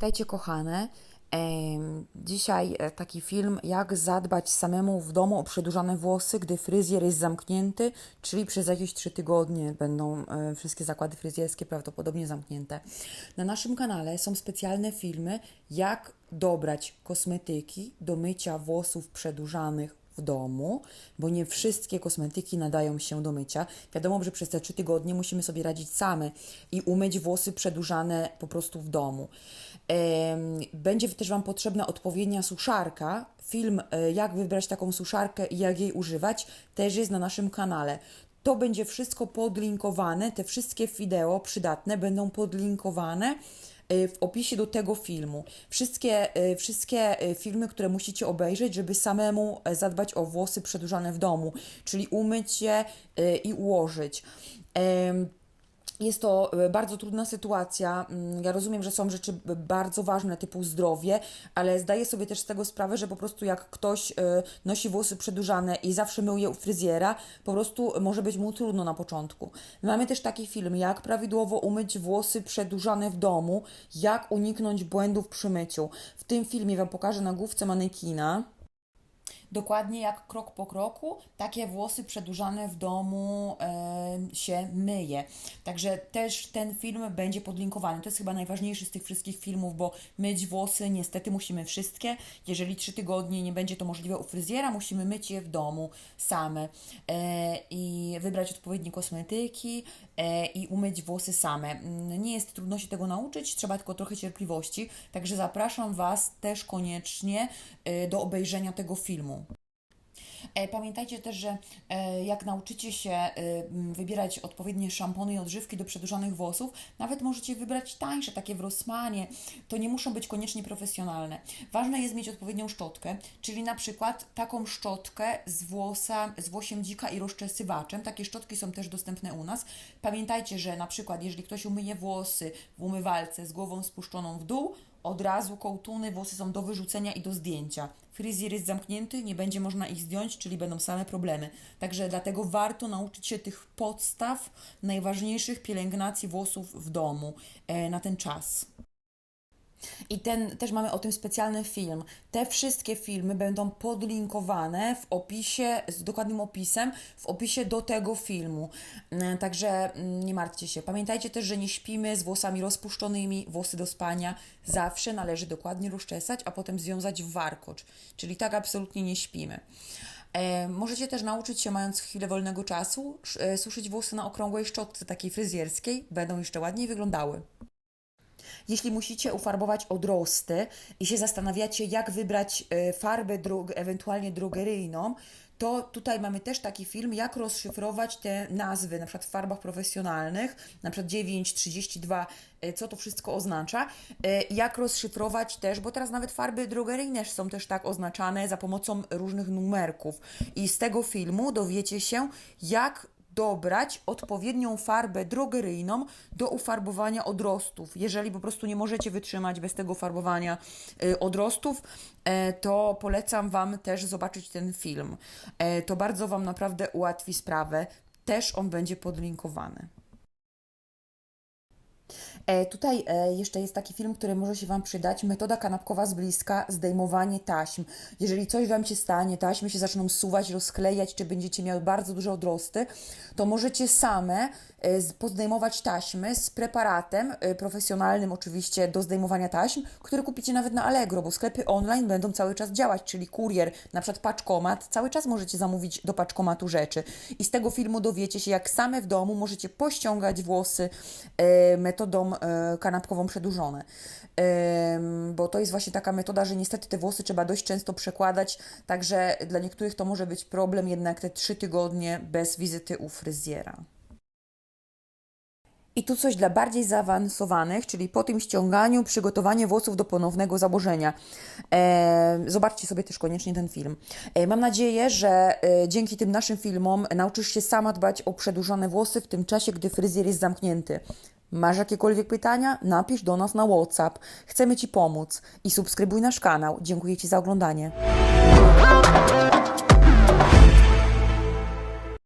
Witajcie kochane. Dzisiaj e, taki film, jak zadbać samemu w domu o przedłużane włosy, gdy fryzjer jest zamknięty, czyli przez jakieś trzy tygodnie będą e, wszystkie zakłady fryzjerskie prawdopodobnie zamknięte. Na naszym kanale są specjalne filmy, jak dobrać kosmetyki do mycia włosów przedłużanych w domu, bo nie wszystkie kosmetyki nadają się do mycia. Wiadomo, że przez te trzy tygodnie musimy sobie radzić same i umyć włosy przedłużane po prostu w domu. Będzie też Wam potrzebna odpowiednia suszarka. Film, e, jak wybrać taką suszarkę i jak jej używać, też jest na naszym kanale. To będzie wszystko podlinkowane, te wszystkie wideo przydatne będą podlinkowane w opisie do tego filmu. Wszystkie, e, wszystkie e, filmy, które musicie obejrzeć, żeby samemu e, zadbać o włosy przedłużane w domu, czyli umyć je i ułożyć. Jest to e, bardzo trudna sytuacja. Mm, Ja rozumiem, że są rzeczy bardzo ważne, typu zdrowie, ale zdaję sobie też z tego sprawę, że po prostu jak ktoś e, nosi włosy przedłużane i zawsze mył je u fryzjera, po prostu może być mu trudno na początku. Mamy też taki film, jak prawidłowo umyć włosy przedłużane w domu, jak uniknąć błędów przy myciu. W tym filmie Wam pokażę na główce manekina. Dokładnie jak krok po kroku, takie włosy przedłużane w domu e, się myje. Także też ten film będzie podlinkowany. To jest chyba najważniejszy z tych wszystkich filmów, bo myć włosy niestety musimy wszystkie. Jeżeli trzy tygodnie nie będzie to możliwe u fryzjera, musimy myć je w domu same e, i wybrać odpowiednie kosmetyki e, i umyć włosy same. Mm, Nie jest trudno się tego nauczyć, trzeba tylko trochę cierpliwości. Także zapraszam Was też koniecznie e, do obejrzenia tego filmu. E, Pamiętajcie też, że e, jak nauczycie się e, wybierać odpowiednie szampony i odżywki do przedłużanych włosów, nawet możecie wybrać tańsze, takie w Rossmanie. To nie muszą być koniecznie profesjonalne. Ważne jest mieć odpowiednią szczotkę, czyli na przykład taką szczotkę z włosa, z włosiem dzika i rozczesywaczem. Takie szczotki są też dostępne u nas. Pamiętajcie, że na przykład jeżeli ktoś umyje włosy w umywalce z głową spuszczoną w dół, od razu kołtuny, włosy są do wyrzucenia i do zdjęcia. Fryzjer jest zamknięty, nie będzie można ich zdjąć, czyli będą same problemy. Także dlatego warto nauczyć się tych podstaw najważniejszych pielęgnacji włosów w domu e, na ten czas. I ten też mamy o tym specjalny film. Te wszystkie filmy będą podlinkowane w opisie, z dokładnym opisem, w opisie do tego filmu. Mm, Także mm, nie martwcie się. Pamiętajcie też, że nie śpimy z włosami rozpuszczonymi, włosy do spania. Zawsze należy dokładnie rozczesać, a potem związać w warkocz. Czyli tak absolutnie nie śpimy. E, możecie też nauczyć się, mając chwilę wolnego czasu, e, suszyć włosy na okrągłej szczotce takiej fryzjerskiej. Będą jeszcze ładniej wyglądały. Jeśli musicie ufarbować odrosty i się zastanawiacie, jak wybrać e, farbę ewentualnie drogeryjną, to tutaj mamy też taki film, jak rozszyfrować te nazwy, na przykład w farbach profesjonalnych, na przykład 9, 32, e, co to wszystko oznacza, e, jak rozszyfrować też, bo teraz nawet farby drogeryjne są też tak oznaczane za pomocą różnych numerków. I z tego filmu dowiecie się, jak dobrać odpowiednią farbę drogeryjną do ufarbowania odrostów. Jeżeli po prostu nie możecie wytrzymać bez tego farbowania y, odrostów, e, to polecam Wam też zobaczyć ten film. E, To bardzo Wam naprawdę ułatwi sprawę. Też on będzie podlinkowany. E, tutaj e, jeszcze jest taki film, który może się Wam przydać. Metoda kanapkowa z bliska, zdejmowanie taśm. Jeżeli coś Wam się stanie, taśmy się zaczną suwać, rozklejać, czy będziecie miały bardzo duże odrosty, to możecie same e, pozdejmować taśmy z preparatem profesjonalnym oczywiście do zdejmowania taśm, który kupicie nawet na Allegro, bo sklepy online będą cały czas działać, czyli kurier, na przykład paczkomat, cały czas możecie zamówić do paczkomatu rzeczy. I z tego filmu dowiecie się, jak same w domu możecie pościągać włosy e, e, kanapkową przedłużone. Bo to jest właśnie taka metoda, że niestety te włosy trzeba dość często przekładać, także dla niektórych to może być problem jednak te trzy tygodnie bez wizyty u fryzjera. I tu coś dla bardziej zaawansowanych, czyli po tym ściąganiu przygotowanie włosów do ponownego założenia. Zobaczcie sobie też koniecznie ten film. Mam nadzieję, że e, dzięki tym naszym filmom nauczysz się sama dbać o przedłużone włosy w tym czasie, gdy fryzjer jest zamknięty. Masz jakiekolwiek pytania? Napisz do nas na WhatsApp. Chcemy Ci pomóc i subskrybuj nasz kanał. Dziękuję Ci za oglądanie.